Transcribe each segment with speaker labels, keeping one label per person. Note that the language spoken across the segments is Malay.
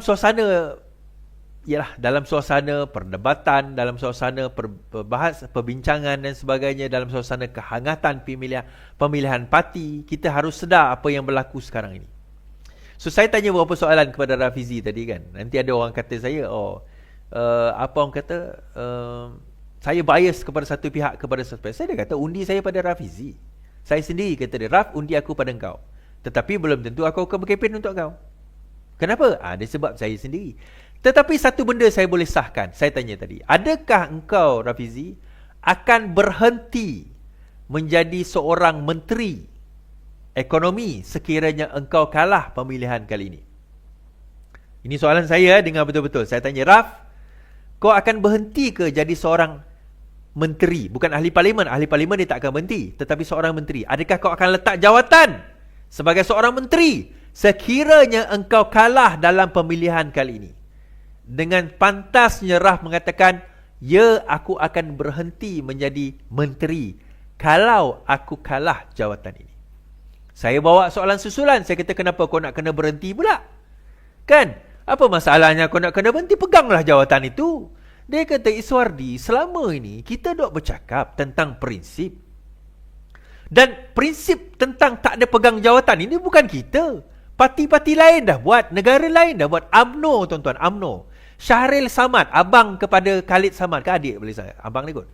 Speaker 1: suasana ialah dalam suasana perdebatan, dalam suasana per, perbahas, perbincangan dan sebagainya, dalam suasana kehangatan pemilihan, pemilihan parti, kita harus sedar apa yang berlaku sekarang ini. So saya tanya beberapa soalan kepada Rafizi tadi kan. Nanti ada orang kata saya, oh uh, apa orang kata, uh, saya bias kepada satu pihak kepada satu pihak. Saya dah kata undi saya pada Rafizi. Saya sendiri kata dia, Raf undi aku pada engkau. Tetapi belum tentu aku akan berkempen untuk kau. Kenapa? Ah, dia sebab saya sendiri. Tetapi satu benda saya boleh sahkan. Saya tanya tadi. Adakah engkau, Rafizi, akan berhenti menjadi seorang menteri ekonomi sekiranya engkau kalah pemilihan kali ini? Ini soalan saya dengan betul-betul. Saya tanya, Raf, kau akan berhenti ke jadi seorang menteri? Bukan ahli parlimen. Ahli parlimen dia tak akan berhenti. Tetapi seorang menteri. Adakah kau akan letak jawatan sebagai seorang menteri sekiranya engkau kalah dalam pemilihan kali ini? dengan pantas nyerah mengatakan, ya aku akan berhenti menjadi menteri kalau aku kalah jawatan ini. Saya bawa soalan susulan, saya kata kenapa kau nak kena berhenti pula? Kan? Apa masalahnya kau nak kena berhenti? Peganglah jawatan itu. Dia kata, Iswardi, selama ini kita dok bercakap tentang prinsip. Dan prinsip tentang tak ada pegang jawatan ini bukan kita. Parti-parti lain dah buat, negara lain dah buat. AMNO, tuan-tuan, AMNO. Syahril Samad, abang kepada Khalid Samad, ke adik boleh saya? Abang ni kot.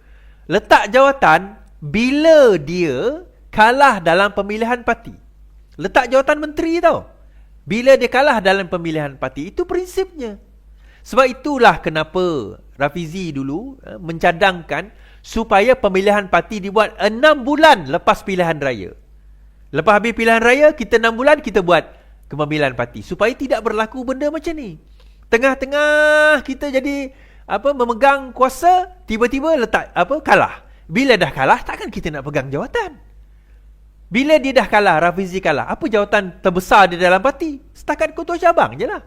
Speaker 1: Letak jawatan bila dia kalah dalam pemilihan parti. Letak jawatan menteri tau. Bila dia kalah dalam pemilihan parti, itu prinsipnya. Sebab itulah kenapa Rafizi dulu eh, mencadangkan supaya pemilihan parti dibuat 6 bulan lepas pilihan raya. Lepas habis pilihan raya, kita 6 bulan kita buat kepemilihan parti. Supaya tidak berlaku benda macam ni. Tengah-tengah kita jadi apa memegang kuasa, tiba-tiba letak apa kalah. Bila dah kalah, takkan kita nak pegang jawatan. Bila dia dah kalah, Rafizi kalah, apa jawatan terbesar di dalam parti? Setakat ketua cabang je lah.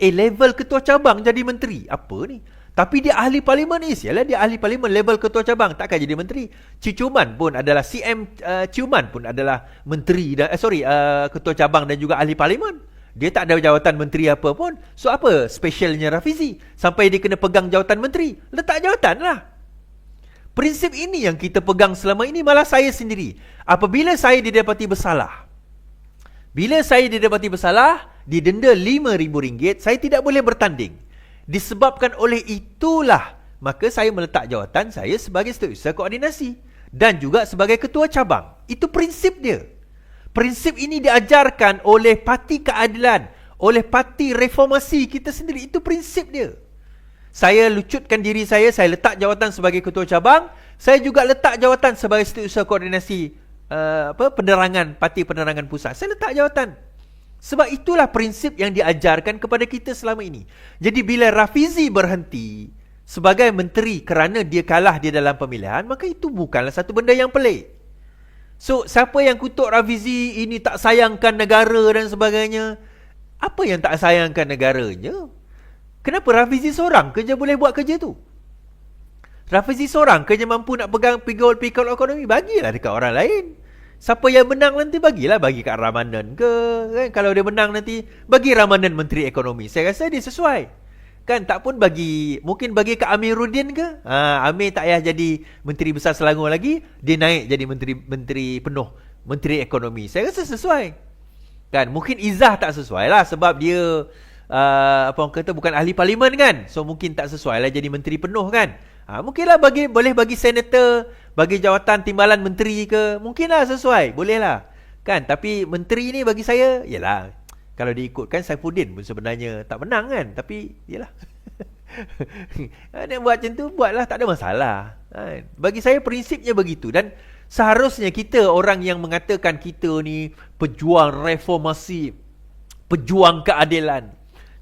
Speaker 1: Eh, level ketua cabang jadi menteri. Apa ni? Tapi dia ahli parlimen ni. Sialah dia ahli parlimen level ketua cabang. Takkan jadi menteri. Cicuman pun adalah CM uh, Ciuman pun adalah menteri. Dan, uh, sorry, uh, ketua cabang dan juga ahli parlimen. Dia tak ada jawatan menteri apa pun. So apa specialnya Rafizi? Sampai dia kena pegang jawatan menteri. Letak jawatan lah. Prinsip ini yang kita pegang selama ini malah saya sendiri. Apabila saya didapati bersalah. Bila saya didapati bersalah, didenda RM5,000, saya tidak boleh bertanding. Disebabkan oleh itulah, maka saya meletak jawatan saya sebagai setiausaha koordinasi. Dan juga sebagai ketua cabang. Itu prinsip dia. Prinsip ini diajarkan oleh parti keadilan, oleh parti reformasi kita sendiri. Itu prinsip dia. Saya lucutkan diri saya, saya letak jawatan sebagai ketua cabang, saya juga letak jawatan sebagai setiausaha koordinasi uh, apa penerangan parti penerangan pusat. Saya letak jawatan. Sebab itulah prinsip yang diajarkan kepada kita selama ini. Jadi bila Rafizi berhenti sebagai menteri kerana dia kalah di dalam pemilihan, maka itu bukanlah satu benda yang pelik. So, siapa yang kutuk Rafizi ini tak sayangkan negara dan sebagainya? Apa yang tak sayangkan negaranya? Kenapa Rafizi seorang kerja boleh buat kerja tu? Rafizi seorang kerja mampu nak pegang pikul-pikul ekonomi? Bagilah dekat orang lain. Siapa yang menang nanti bagilah bagi kat Ramadan ke. Kan? Kalau dia menang nanti, bagi Ramadan Menteri Ekonomi. Saya rasa dia sesuai. Kan tak pun bagi mungkin bagi ke Amiruddin ke? Ha, Amir tak payah jadi menteri besar Selangor lagi, dia naik jadi menteri menteri penuh, menteri ekonomi. Saya rasa sesuai. Kan mungkin Izzah tak sesuai lah sebab dia uh, apa orang kata bukan ahli parlimen kan. So mungkin tak sesuai lah jadi menteri penuh kan. Ha, mungkinlah bagi boleh bagi senator, bagi jawatan timbalan menteri ke, mungkinlah sesuai, bolehlah. Kan? Tapi menteri ni bagi saya yalah kalau diikutkan Saifuddin pun sebenarnya tak menang kan? Tapi yalah dia buat macam tu buatlah. Tak ada masalah. Kan? bagi saya prinsipnya begitu. Dan seharusnya kita orang yang mengatakan kita ni pejuang reformasi pejuang keadilan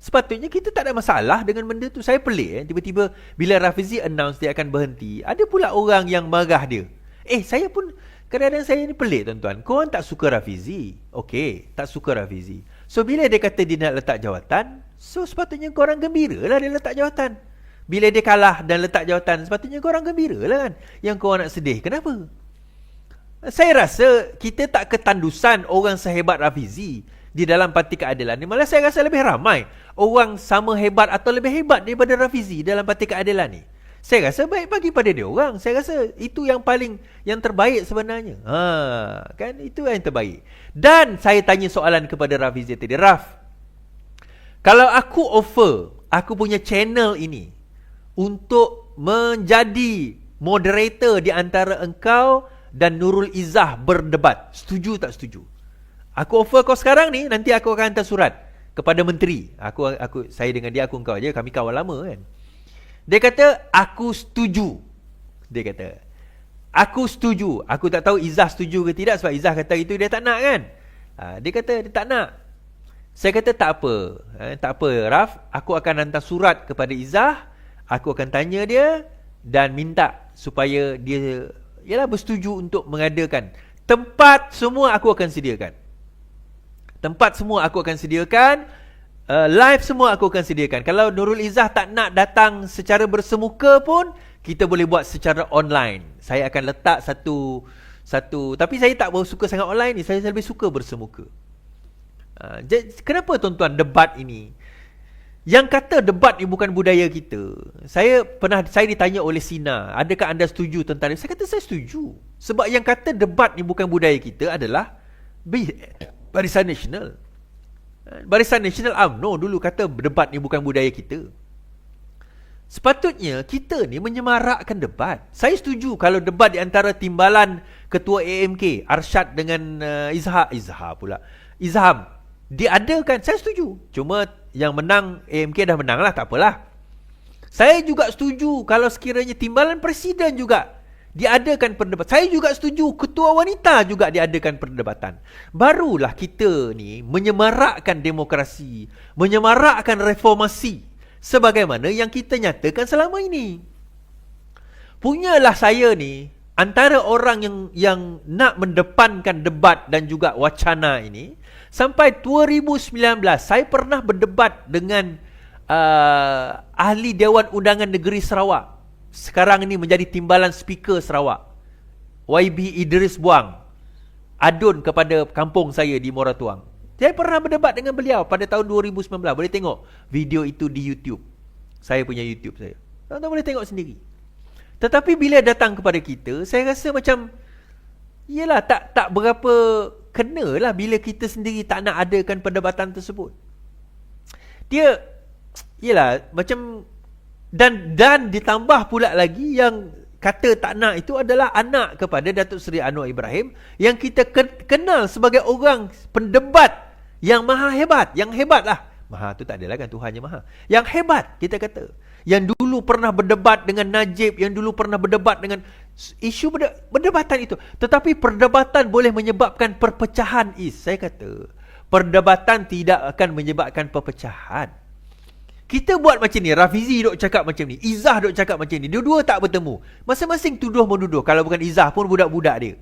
Speaker 1: sepatutnya kita tak ada masalah dengan benda tu saya pelik eh tiba-tiba bila Rafizi announce dia akan berhenti ada pula orang yang marah dia eh saya pun kadang-kadang saya ni pelik tuan-tuan kau tak suka Rafizi okey tak suka Rafizi So bila dia kata dia nak letak jawatan, so sepatutnya korang gembira lah dia letak jawatan. Bila dia kalah dan letak jawatan, sepatutnya korang gembira lah kan. Yang korang nak sedih, kenapa? Saya rasa kita tak ketandusan orang sehebat Rafizi. Di dalam parti keadilan ni. Malah saya rasa lebih ramai orang sama hebat atau lebih hebat daripada Rafizi dalam parti keadilan ni. Saya rasa baik bagi pada dia orang. Saya rasa itu yang paling yang terbaik sebenarnya. Ha, kan itu yang terbaik. Dan saya tanya soalan kepada Rafizi tadi. Raf, kalau aku offer aku punya channel ini untuk menjadi moderator di antara engkau dan Nurul Izzah berdebat. Setuju tak setuju? Aku offer kau sekarang ni, nanti aku akan hantar surat kepada menteri. Aku aku saya dengan dia aku engkau aja, kami kawan lama kan. Dia kata aku setuju. Dia kata aku setuju. Aku tak tahu Izzah setuju ke tidak sebab Izzah kata itu dia tak nak kan. Ha, dia kata dia tak nak. Saya kata tak apa. Ha, tak apa Raf, aku akan hantar surat kepada Izzah. Aku akan tanya dia dan minta supaya dia ialah bersetuju untuk mengadakan tempat semua aku akan sediakan. Tempat semua aku akan sediakan. Uh, live semua aku akan sediakan. Kalau Nurul Izzah tak nak datang secara bersemuka pun, kita boleh buat secara online. Saya akan letak satu satu tapi saya tak suka sangat online ni. Saya lebih suka bersemuka. Uh, kenapa tuan-tuan debat ini? Yang kata debat ni bukan budaya kita. Saya pernah saya ditanya oleh Sina, adakah anda setuju tentang ini? Saya kata saya setuju. Sebab yang kata debat ni bukan budaya kita adalah Barisan Nasional. Barisan Nasional UMNO dulu kata debat ni bukan budaya kita. Sepatutnya kita ni menyemarakkan debat. Saya setuju kalau debat di antara timbalan ketua AMK Arsyad dengan uh, Izhar Izhar pula. Izham diadakan saya setuju. Cuma yang menang AMK dah menang lah tak apalah saya juga setuju kalau sekiranya timbalan presiden juga diadakan perdebatan. Saya juga setuju ketua wanita juga diadakan perdebatan. Barulah kita ni menyemarakkan demokrasi menyemarakkan reformasi sebagaimana yang kita nyatakan selama ini. Punyalah saya ni antara orang yang yang nak mendepankan debat dan juga wacana ini Sampai 2019 saya pernah berdebat dengan uh, ahli Dewan Undangan Negeri Sarawak. Sekarang ini menjadi timbalan speaker Sarawak. YB Idris Buang. Adun kepada kampung saya di Moratuang. Saya pernah berdebat dengan beliau pada tahun 2019. Boleh tengok video itu di YouTube. Saya punya YouTube saya. Tuan-tuan boleh tengok sendiri. Tetapi bila datang kepada kita, saya rasa macam Yelah tak tak berapa kenalah bila kita sendiri tak nak adakan perdebatan tersebut. Dia yelah macam dan dan ditambah pula lagi yang kata tak nak itu adalah anak kepada Datuk Seri Anwar Ibrahim yang kita kenal sebagai orang pendebat yang maha hebat, yang hebatlah. Maha tu tak adalah kan Tuhan yang maha. Yang hebat kita kata yang dulu pernah berdebat dengan Najib, yang dulu pernah berdebat dengan isu berde berdebatan itu. Tetapi perdebatan boleh menyebabkan perpecahan is. Saya kata, perdebatan tidak akan menyebabkan perpecahan. Kita buat macam ni, Rafizi duk cakap macam ni, Izzah duk cakap macam ni. Dua-dua tak bertemu. Masing-masing tuduh menuduh. Kalau bukan Izzah pun budak-budak dia.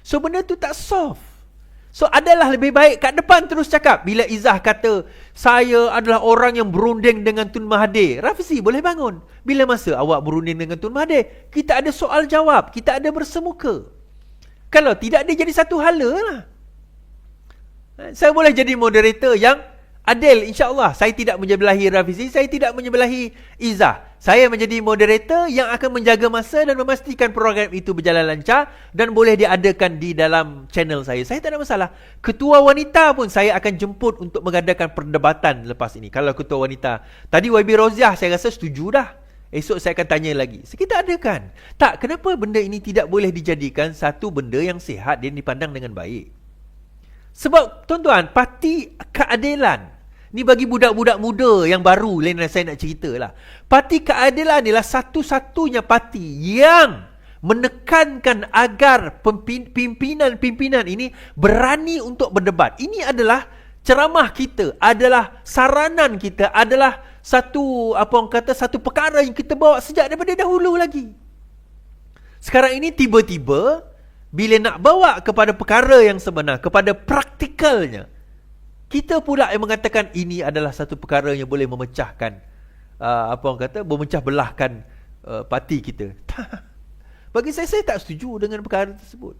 Speaker 1: So benda tu tak soft. So adalah lebih baik kat depan terus cakap Bila Izzah kata Saya adalah orang yang berunding dengan Tun Mahathir Rafizi boleh bangun Bila masa awak berunding dengan Tun Mahathir Kita ada soal jawab Kita ada bersemuka Kalau tidak dia jadi satu hala lah Saya boleh jadi moderator yang Adil insyaAllah. Saya tidak menyebelahi Rafizi Saya tidak menyebelahi Izzah. Saya menjadi moderator Yang akan menjaga masa Dan memastikan program itu berjalan lancar Dan boleh diadakan di dalam channel saya. Saya tak ada masalah. Ketua wanita pun Saya akan jemput Untuk mengadakan perdebatan Lepas ini. Kalau ketua wanita Tadi YB Roziah Saya rasa setuju dah. Esok saya akan tanya lagi. Kita adakan Tak kenapa benda ini Tidak boleh dijadikan Satu benda yang sihat Dan dipandang dengan baik? Sebab tuan-tuan, parti keadilan ni bagi budak-budak muda yang baru lain saya nak cerita lah. Parti keadilan adalah satu-satunya parti yang menekankan agar pimpinan-pimpinan ini berani untuk berdebat. Ini adalah ceramah kita, adalah saranan kita, adalah satu apa orang kata satu perkara yang kita bawa sejak daripada dahulu lagi. Sekarang ini tiba-tiba bila nak bawa kepada perkara yang sebenar, kepada praktikalnya, kita pula yang mengatakan ini adalah satu perkara yang boleh memecahkan, uh, apa orang kata, memecah belahkan uh, parti kita. Bagi saya, saya tak setuju dengan perkara tersebut.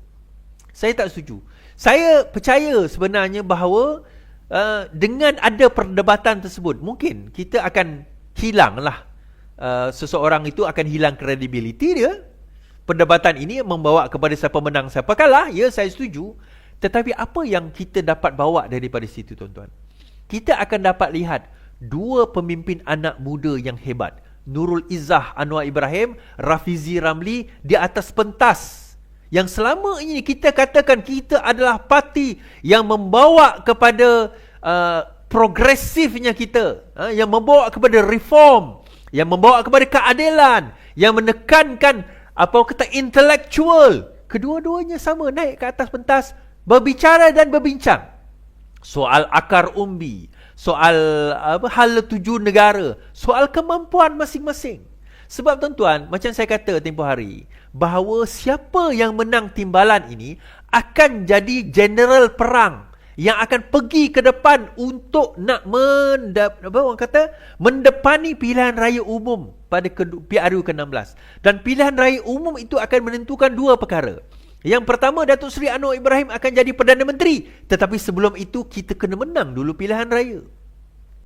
Speaker 1: Saya tak setuju. Saya percaya sebenarnya bahawa uh, dengan ada perdebatan tersebut mungkin kita akan hilanglah uh, seseorang itu akan hilang kredibiliti dia perdebatan ini membawa kepada siapa menang siapa kalah ya saya setuju tetapi apa yang kita dapat bawa daripada situ tuan-tuan? Kita akan dapat lihat dua pemimpin anak muda yang hebat. Nurul Izzah Anwar Ibrahim Rafizi Ramli di atas pentas. Yang selama ini kita katakan kita adalah parti yang membawa kepada uh, progresifnya kita, uh, yang membawa kepada reform, yang membawa kepada keadilan, yang menekankan apa kata intellectual. Kedua-duanya sama naik ke atas pentas berbicara dan berbincang. Soal akar umbi, soal apa hal tuju negara, soal kemampuan masing-masing. Sebab tuan-tuan, macam saya kata tempoh hari, bahawa siapa yang menang timbalan ini akan jadi general perang yang akan pergi ke depan untuk nak mendap, apa orang kata mendepani pilihan raya umum pada PRU ke-16. Dan pilihan raya umum itu akan menentukan dua perkara yang pertama Datuk Seri Anwar Ibrahim akan jadi Perdana Menteri. Tetapi sebelum itu kita kena menang dulu pilihan raya